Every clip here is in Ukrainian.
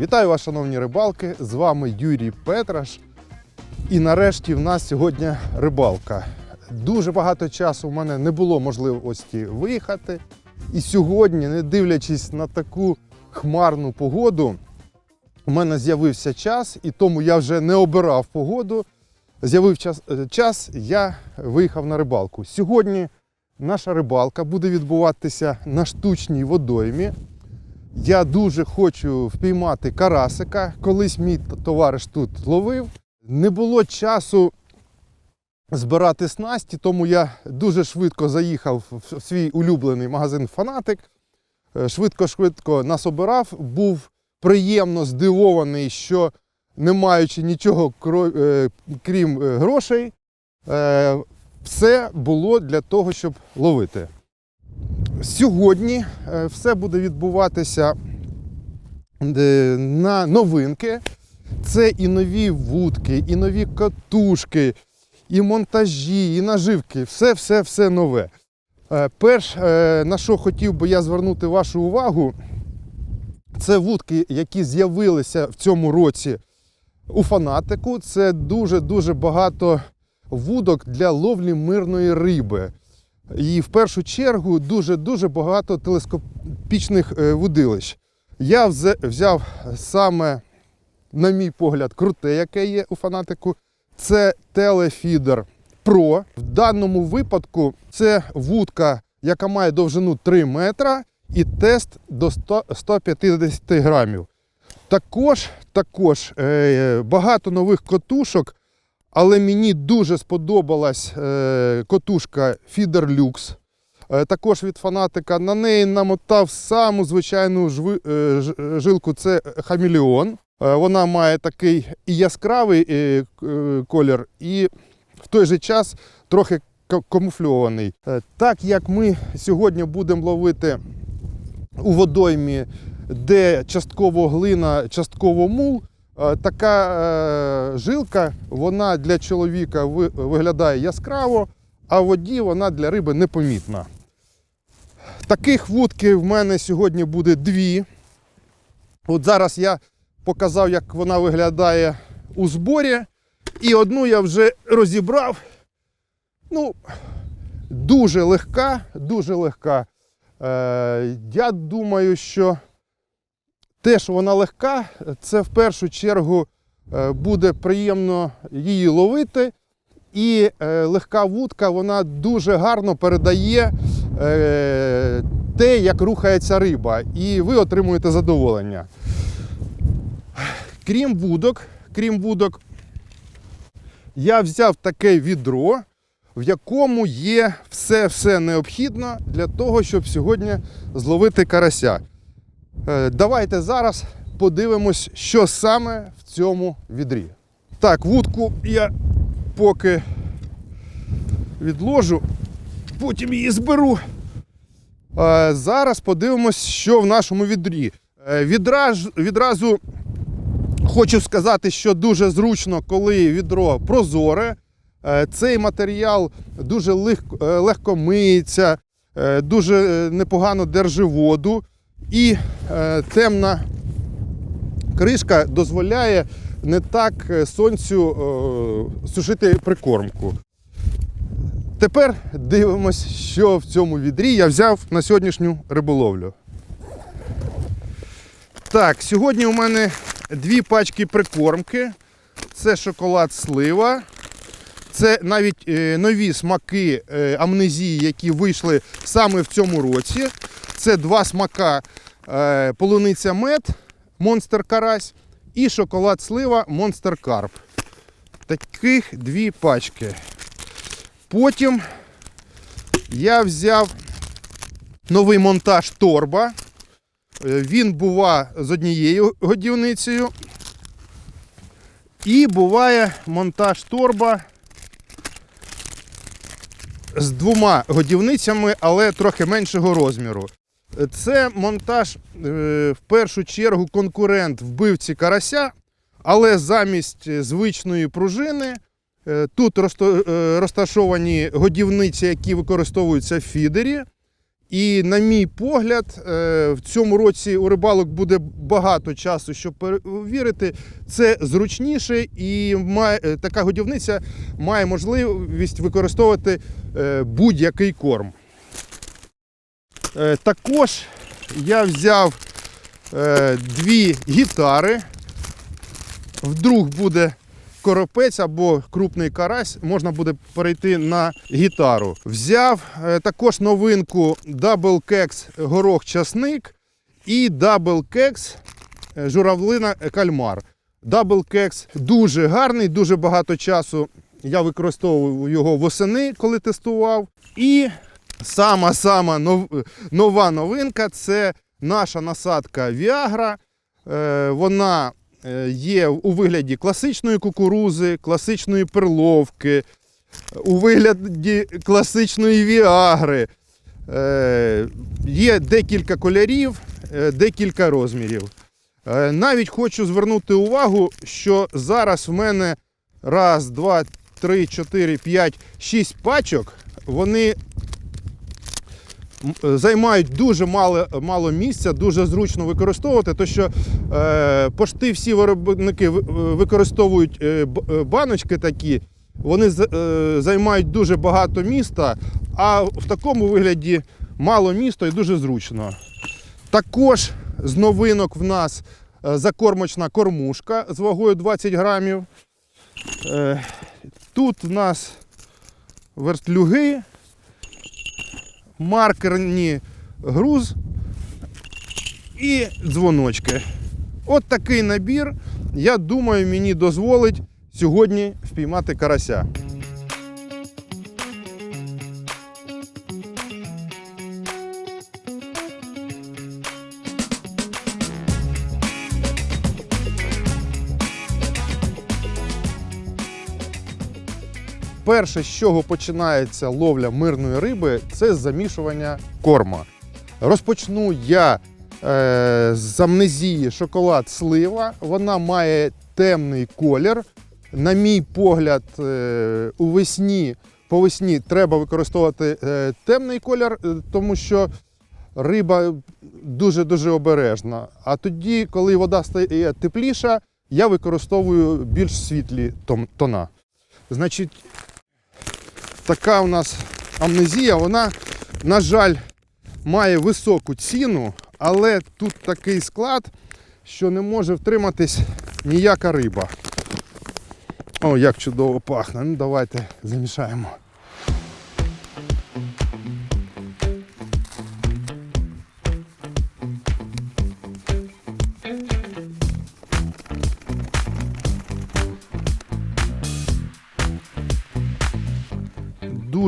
Вітаю вас, шановні рибалки! З вами Юрій Петраш. І нарешті в нас сьогодні рибалка. Дуже багато часу в мене не було можливості виїхати. І сьогодні, не дивлячись на таку хмарну погоду, у мене з'явився час, і тому я вже не обирав погоду. З'явив час, е, час, я виїхав на рибалку. Сьогодні наша рибалка буде відбуватися на штучній водоймі. Я дуже хочу впіймати карасика. Колись мій товариш тут ловив. Не було часу збирати снасті, тому я дуже швидко заїхав в свій улюблений магазин Фанатик. Е, Швидко-швидко насобирав. Був приємно здивований, що не маючи нічого е, крім е, грошей, все було для того, щоб ловити. Сьогодні е, все буде відбуватися на новинки. Це і нові вудки, і нові катушки, і монтажі, і наживки. Все, все, все нове. Е, Перш, е, на що хотів би я звернути вашу увагу, це вудки, які з'явилися в цьому році у фанатику. Це дуже-дуже багато вудок для ловлі мирної риби. І в першу чергу дуже-дуже багато телескопічних е, вудилищ. Я взяв саме, на мій погляд, круте, яке є у фанатику. Це Телефідер Pro. В даному випадку це вудка, яка має довжину 3 метра і тест до 100, 150 грамів. Також, також е, багато нових котушок, але мені дуже сподобалась е, котушка. Е, також від фанатика. На неї намотав саму звичайну жви, е, жилку це хамелеон. Е, вона має такий і яскравий е, е, колір, і в той же час трохи камуфльований. Е, так як ми сьогодні будемо ловити у водоймі, де частково глина, частково мул. Е, Така е, жилка вона для чоловіка виглядає яскраво, а в воді вона для риби непомітна. Таких вудки в мене сьогодні буде дві. От зараз я показав, як вона виглядає у зборі. І одну я вже розібрав. Ну, дуже легка, дуже легка. Е, я думаю, що те, що вона легка, це в першу чергу е, буде приємно її ловити. І е, легка вудка вона дуже гарно передає е, те, як рухається риба, і ви отримуєте задоволення. Крім вудок, крім вудок, я взяв таке відро, в якому є все-все необхідно для того, щоб сьогодні зловити карася. Е, Давайте зараз подивимось, що саме в цьому відрі. Так, вудку я поки відложу, потім її зберу. Е, Зараз подивимось, що в нашому відрі. Е, Відраж, відразу хочу сказати, що дуже зручно, коли відро прозоре. Цей матеріал дуже легко, легко миється, дуже непогано держи воду. І е, темна кришка дозволяє не так е, сонцю е, сушити прикормку. Тепер дивимось, що в цьому відрі я взяв на сьогоднішню риболовлю. Так, сьогодні у мене дві пачки прикормки. Це шоколад слива. Це навіть е, нові смаки е, амнезії, які вийшли саме в цьому році. Це два смака е, полуниця мед, монстер карась і шоколад слива монстер карп. Таких дві пачки. Потім я взяв новий монтаж торба. Е, Він бува з однією годівницею. І буває монтаж торба з двома годівницями, але трохи меншого розміру. Це монтаж е, в першу чергу конкурент вбивці карася, але замість е, звичної пружини е, тут розташовані годівниці, які використовуються в фідері. І, на мій погляд, в цьому році у рибалок буде багато часу, щоб перевірити. Це зручніше і така годівниця має можливість використовувати будь-який корм. Е, Також я взяв е, дві гітари. Вдруг буде коропець або крупний карась, можна буде перейти на гітару. Взяв е, також новинку Double Kex горох часник і Double е, журавлина кальмар. Double Kex дуже гарний, дуже багато часу я використовував його восени, коли тестував. І сама-сама нов- нова новинка це наша насадка Viagra. Е, Вона е, є у вигляді класичної кукурузи, класичної перловки, у вигляді класичної віагри. Е, Є декілька кольорів, декілька розмірів. Навіть хочу звернути увагу, що зараз в мене раз, два, три, чотири, п'ять, шість пачок. Вони займають дуже мало, мало місця, дуже зручно використовувати, то що е, пошти всі виробники е, використовують е, е, баночки такі, вони е, займають дуже багато міста, а в такому вигляді мало міста і дуже зручно. Також з новинок в нас е, закормочна кормушка з вагою 20 грамів. Е, Тут в нас вертлюги, маркерні груз і дзвоночки. От такий набір, я думаю, мені дозволить сьогодні впіймати карася. Перше, з чого починається ловля мирної риби, це замішування корма. Розпочну я е, з амнезії шоколад слива. Вона має темний колір. На мій погляд, е, у весні, по весні треба використовувати е, темний колір, е, тому що риба дуже-дуже обережна. А тоді, коли вода стає тепліша, я використовую більш світлі тона. Значить, така у нас амнезія, вона, на жаль, має високу ціну, але тут такий склад, що не може втриматись ніяка риба. О, як чудово пахне. Ну, давайте замішаємо.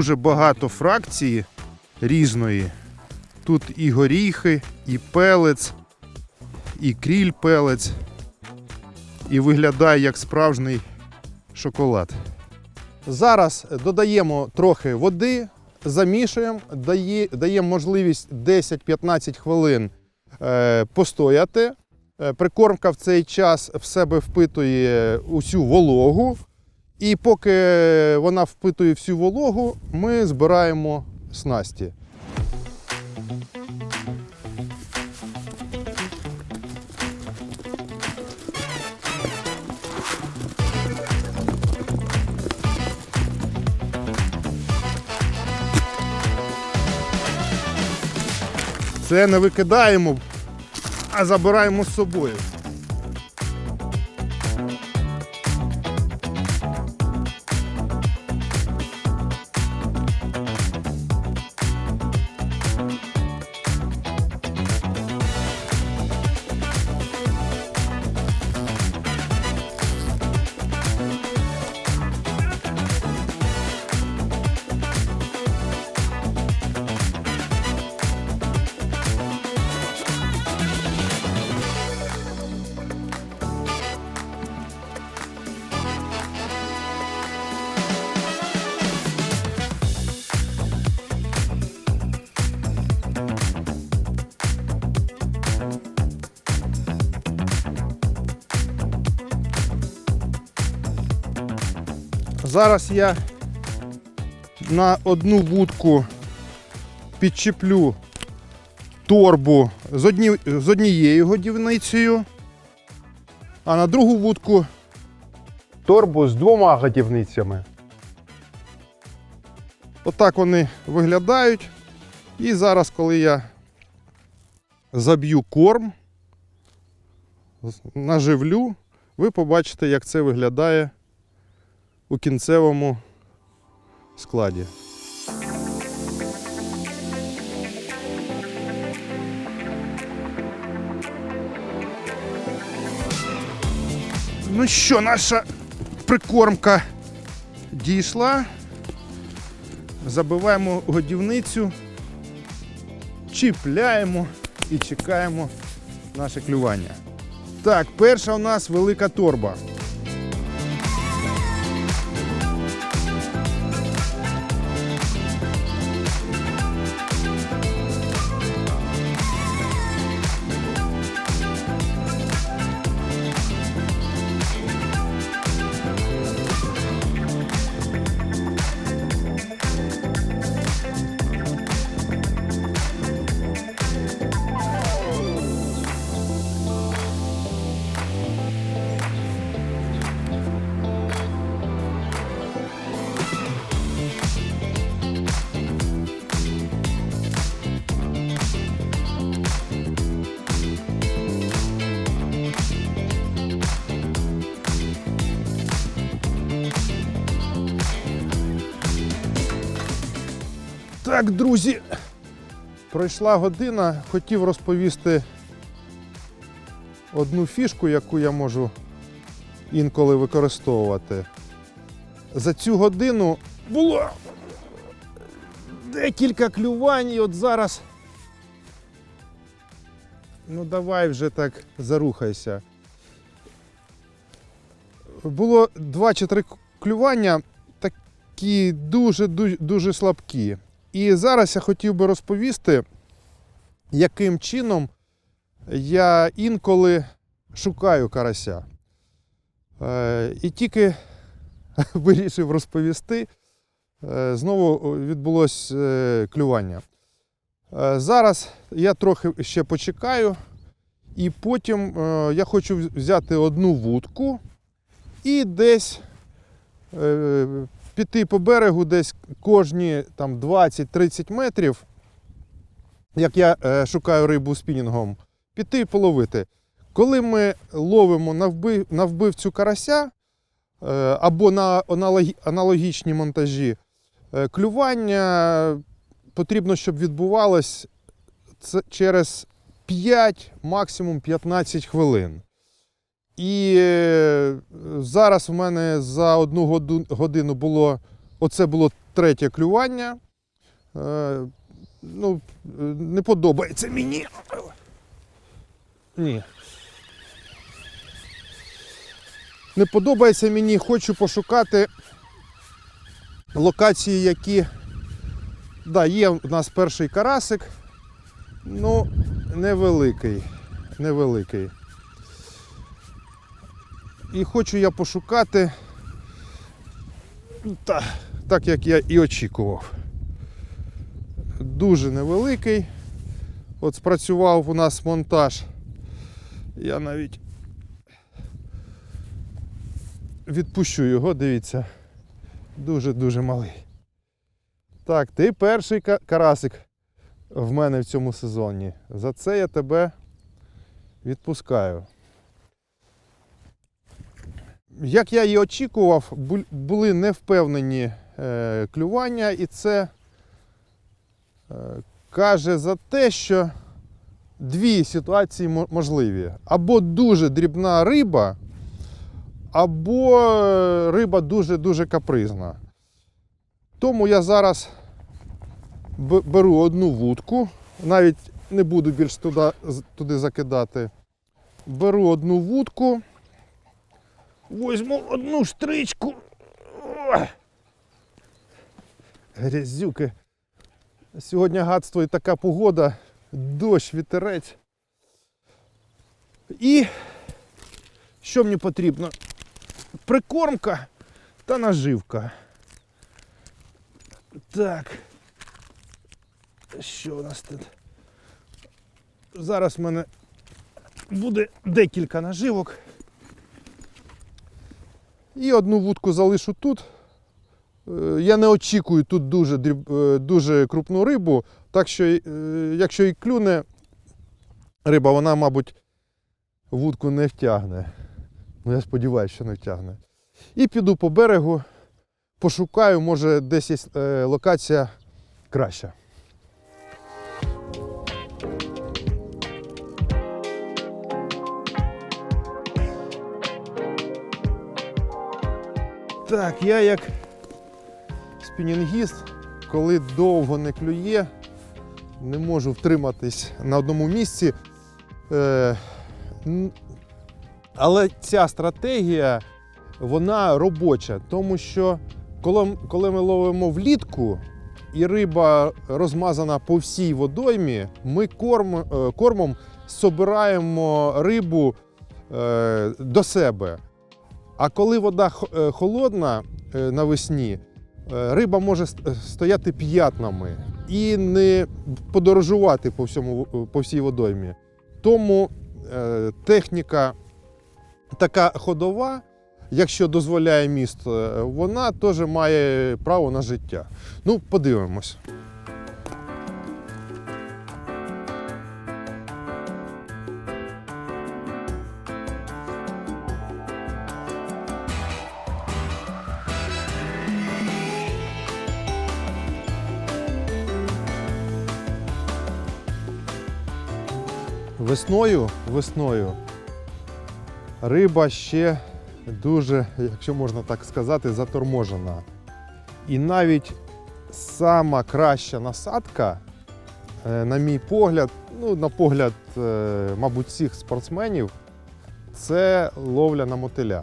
Дуже багато фракції різної. Тут і горіхи, і пелець, і кріль пелець. І виглядає як справжній шоколад. Зараз додаємо трохи води, замішуємо, дає, даємо можливість 10-15 хвилин е, постояти. Е, Прикормка в цей час в себе впитує усю вологу. І поки вона впитує всю вологу, ми збираємо снасті. Це не викидаємо, а забираємо з собою. Зараз я на одну вудку підчеплю торбу з, одні, з однією годівницею, а на другу вудку торбу з двома годівницями. Отак вони виглядають. І зараз, коли я заб'ю корм, наживлю, ви побачите, як це виглядає у кінцевому складі. Ну що, наша прикормка дійшла. Забиваємо годівницю, чіпляємо і чекаємо наше клювання. Так, перша у нас велика торба. Так, друзі, пройшла година. Хотів розповісти одну фішку, яку я можу інколи використовувати. За цю годину було декілька клювань, і от зараз. Ну, давай вже так зарухайся. Було два чи три клювання, такі дуже, дуже, дуже слабкі. І зараз я хотів би розповісти, яким чином я інколи шукаю карася. Е, і тільки вирішив розповісти, е, знову відбулось е, клювання. Зараз я трохи ще почекаю, і потім я хочу взяти одну вудку і десь піти по берегу десь кожні там 20-30 метрів, як я е, шукаю рибу спінінгом, піти і половити. Коли ми ловимо на, вбив, на вбивцю карася е, або на аналогічні монтажі, е, клювання потрібно, щоб відбувалось через 5, максимум 15 хвилин. І е, зараз у мене за одну годину було, оце було третє клювання. Е, ну, не подобається мені. Ні. Не подобається мені, хочу пошукати локації, які. Да, є у нас перший карасик, ну, невеликий. Невеликий. І хочу я пошукати та, так, як я і очікував. Дуже невеликий. От спрацював у нас монтаж. Я навіть відпущу його, дивіться. Дуже-дуже малий. Так, ти перший карасик в мене в цьому сезоні. За це я тебе відпускаю. Як я і очікував, були невпевнені е, клювання, і це е, каже за те, що дві ситуації можливі. Або дуже дрібна риба, або е, риба дуже-дуже капризна. Тому я зараз беру одну вудку, навіть не буду більш туди, закидати. Беру одну вудку. Возьму одну штричку. Грязюки. Сьогодні гадство і така погода, дощ, вітерець. І що мені потрібно? Прикормка та наживка. Так. Що у нас тут? зараз в мене буде декілька наживок. І одну вудку залишу тут. Е, Я не очікую тут дуже, е, дуже крупну рибу, так що е, якщо і клюне риба, вона, мабуть, вудку не втягне. Ну, я сподіваюся, що не втягне. І піду по берегу, пошукаю, може десь є локація краща. Так, я як спінінгіст, коли довго не клює, не можу втриматись на одному місці. Е, але ця стратегія вона робоча, тому що коли, коли ми ловимо влітку і риба розмазана по всій водоймі, ми корм, е, кормом собираємо рибу е, до себе. А коли вода е, холодна е, навесні, е, риба може стояти п'ятнами і не подорожувати по, всьому, по всій водоймі. Тому техніка така ходова, якщо дозволяє міст, вона теж має право на життя. Ну, подивимось. Весною, весною риба ще дуже, якщо можна так сказати, заторможена. І навіть сама краща насадка, е, на мій погляд, ну, на погляд, е, мабуть, всіх спортсменів, це ловля на мотиля.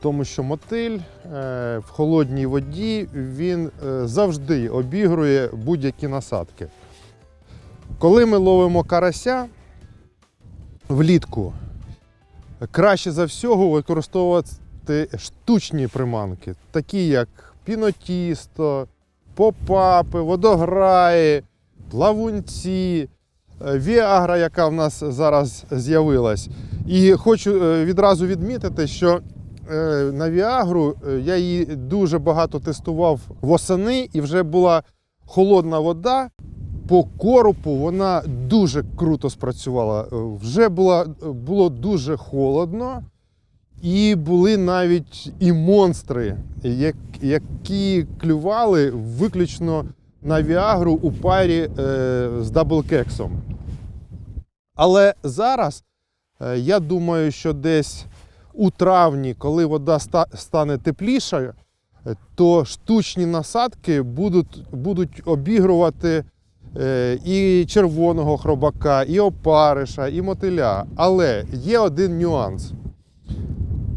Тому що мотиль е, в холодній воді він завжди обігрує будь-які насадки. Коли ми ловимо карася влітку, краще за всього використовувати штучні приманки, такі як пінотісто, попапи, водограї, плавунці, е, віагра, яка в нас зараз з'явилась. І хочу е, відразу відмітити, що е, на Віагру я її дуже багато тестував восени, і вже була холодна вода. По коропу вона дуже круто спрацювала. Е, Вже була, було дуже холодно, і були навіть і монстри, як- які клювали виключно на Віагру у парі е, з даблкексом. Але зараз е, я думаю, що десь у травні, коли вода ста- стане теплішою, е, то штучні насадки будуть, будуть обігрувати е, і червоного хробака, і опариша, і мотиля. Але є один нюанс.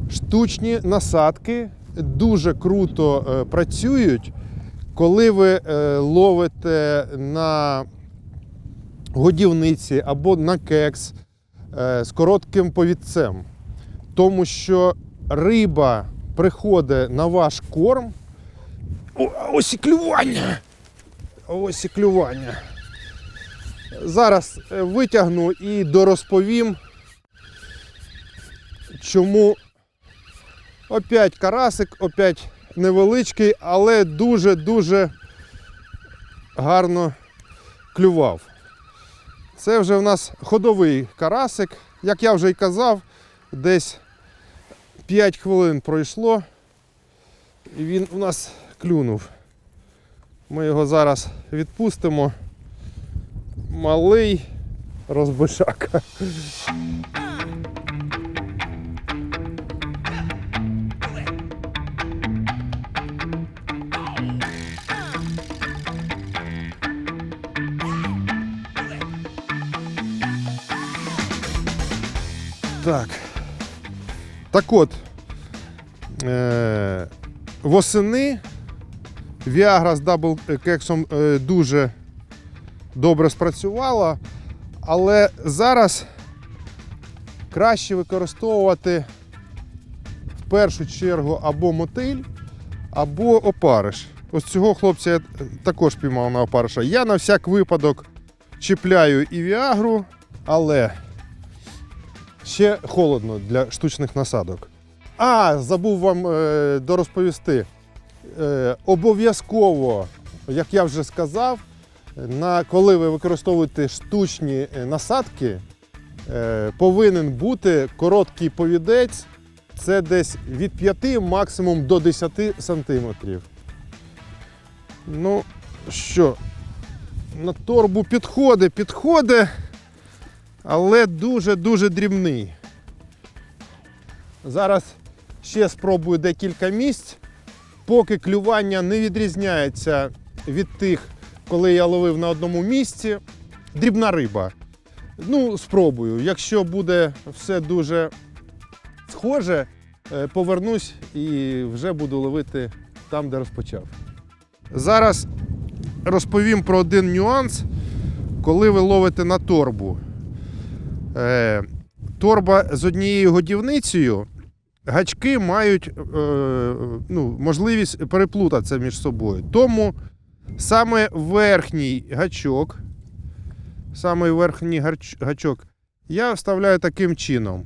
Штучні насадки дуже круто е, працюють, коли ви е, ловите на годівниці або на кекс е, з коротким повідцем. Тому що риба приходить на ваш корм. О, ось і клювання! Ось і клювання. Зараз е, витягну і дорозповім, чому опять карасик, опять невеличкий, але дуже-дуже гарно клював. Це вже в нас ходовий карасик. Як я вже й казав, десь 5 хвилин пройшло, і він у нас клюнув. Ми його зараз відпустимо. Малий розбишака. Так. Так от, е- восени Viagra з даблкексом е, дуже добре спрацювала, але зараз краще використовувати в першу чергу або мотиль, або опариш. Ось цього хлопця я також піймав на опариша. Я на всяк випадок чіпляю і Віагру, Але ще холодно для штучних насадок. А, забув вам е, дорозповісти. Е, обов'язково, як я вже сказав, на, коли ви використовуєте штучні е, насадки, е, повинен бути короткий повідець. Це десь від 5 максимум до 10 сантиметрів. Ну що, на торбу підходить, підходить, але дуже-дуже дрібний. Зараз ще спробую декілька місць, поки клювання не відрізняється від тих, коли я ловив на одному місці. Дрібна риба. Ну, спробую. Якщо буде все дуже схоже, е, повернусь і вже буду ловити там, де розпочав. Зараз розповім про один нюанс, коли ви ловите на торбу. Е, торба з однією годівницею, гачки мають е, ну, можливість переплутатися між собою. Тому саме верхній гачок, саме верхній гачок я вставляю таким чином.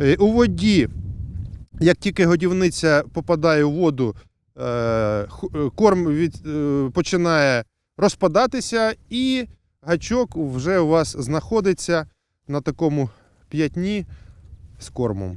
Е, У воді, як тільки годівниця попадає у воду, е, е, корм від, починає розпадатися, і гачок вже у вас знаходиться на такому п'ятні з кормом.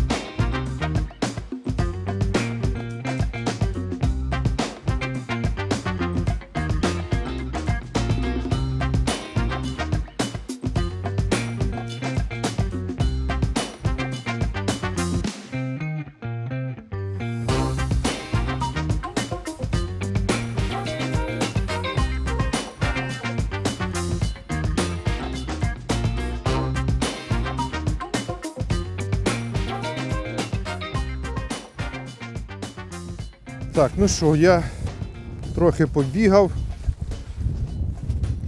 Так, ну що, я трохи побігав.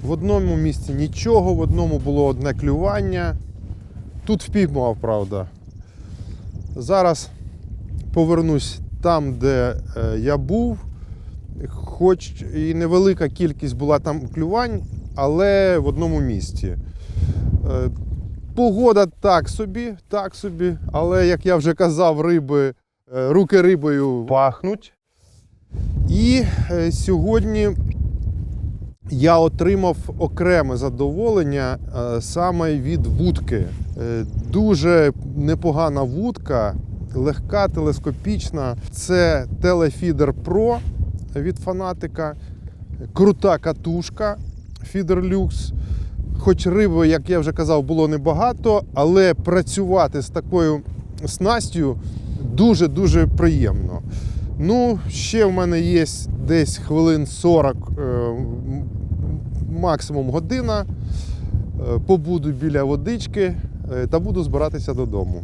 В одному місці нічого, в одному було одне клювання. Тут впіймав, правда. Зараз повернусь там, де е, я був. Хоч і невелика кількість була там клювань, але в одному місці. Е, Погода так собі, так собі, але як я вже казав, риби, е, руки рибою пахнуть. І е, сьогодні я отримав окреме задоволення е, саме від вудки. Е, Дуже непогана вудка, легка, телескопічна. Це Телефідер Pro від фанатика. Крута катушка Feeder Lux. Хоч риби, як я вже казав, було небагато, але працювати з такою снастю дуже-дуже приємно. Ну, ще в мене є десь хвилин 40, е, максимум година. Е, Побуду біля водички е, та буду збиратися додому.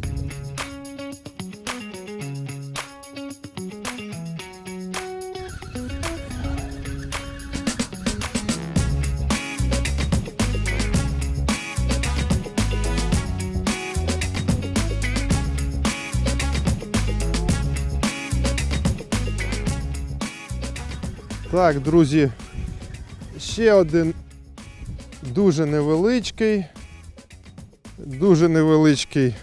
Так, друзі, ще один дуже невеличкий, дуже невеличкий.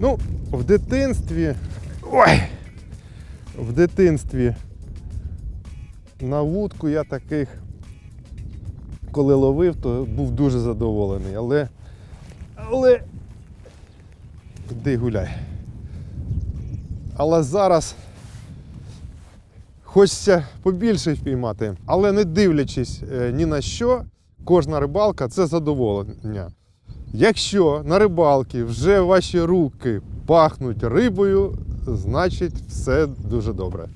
Ну, в дитинстві. Ой! В дитинстві на вудку я таких, коли ловив, то був дуже задоволений. Але. Але. Іди гуляй. Але зараз хочеться побільше впіймати. Але не дивлячись е, ні на що, кожна рибалка це задоволення. Якщо на рибалці вже ваші руки пахнуть рибою, значить все дуже добре.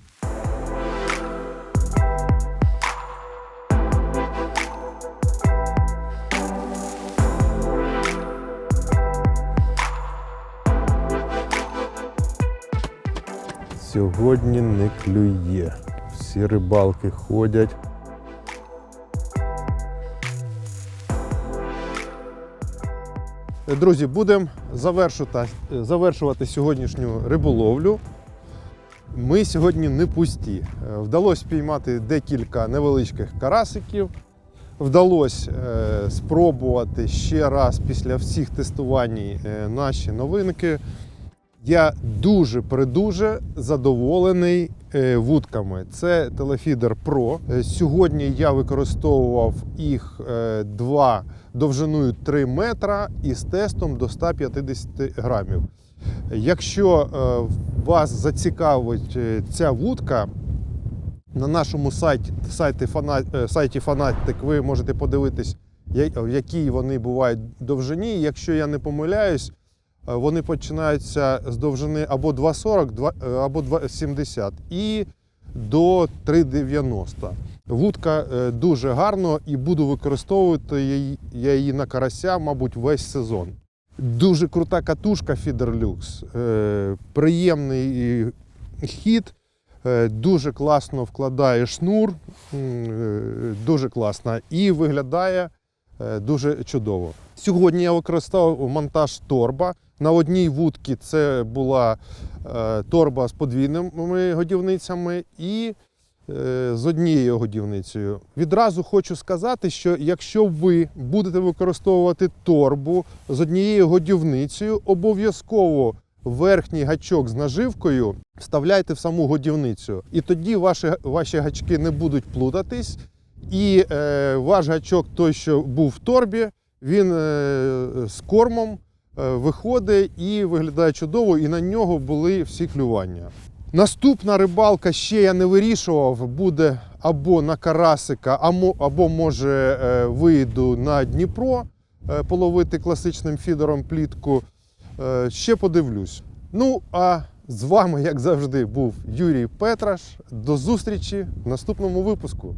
Сьогодні не клює. Всі рибалки ходять. Друзі, будемо завершувати, завершувати сьогоднішню риболовлю. Ми сьогодні не пусті. Е, Вдалося піймати декілька невеличких карасиків. Вдалося е, спробувати ще раз після всіх тестувань е, наші новинки. Я дуже придуже задоволений е, вудками. Це Телефідер Pro. Е, Сьогодні я використовував їх е, два довжиною 3 метра і з тестом до 150 грамів. Якщо вас зацікавить ця вудка, на нашому сайті, сайті, Фанатик ви можете подивитись, якій вони бувають довжині. Якщо я не помиляюсь, вони починаються з довжини або 2,40, е, або 2,70 і до 3,90. Вудка е, дуже гарно і буду використовувати її, я її на карася, мабуть, весь сезон. Дуже крута катушка е, приємний е, хід, е, дуже класно вкладає шнур, е, дуже класно і виглядає е, дуже чудово. Сьогодні я використовував монтаж торба. На одній вудці це була е, торба з подвійними годівницями і е, з однією годівницею. Відразу хочу сказати, що якщо ви будете використовувати торбу з однією годівницею, обов'язково верхній гачок з наживкою вставляйте в саму годівницю. І тоді ваші, ваші гачки не будуть плутатись. І е, ваш гачок, той, що був в торбі, він е, з кормом виходить і виглядає чудово, і на нього були всі клювання. Наступна рибалка ще я не вирішував, буде або на карасика, або, може е, вийду на Дніпро е, половити класичним фідером плітку. Е, Ще подивлюсь. Ну а з вами, як завжди, був Юрій Петраш. До зустрічі в наступному випуску.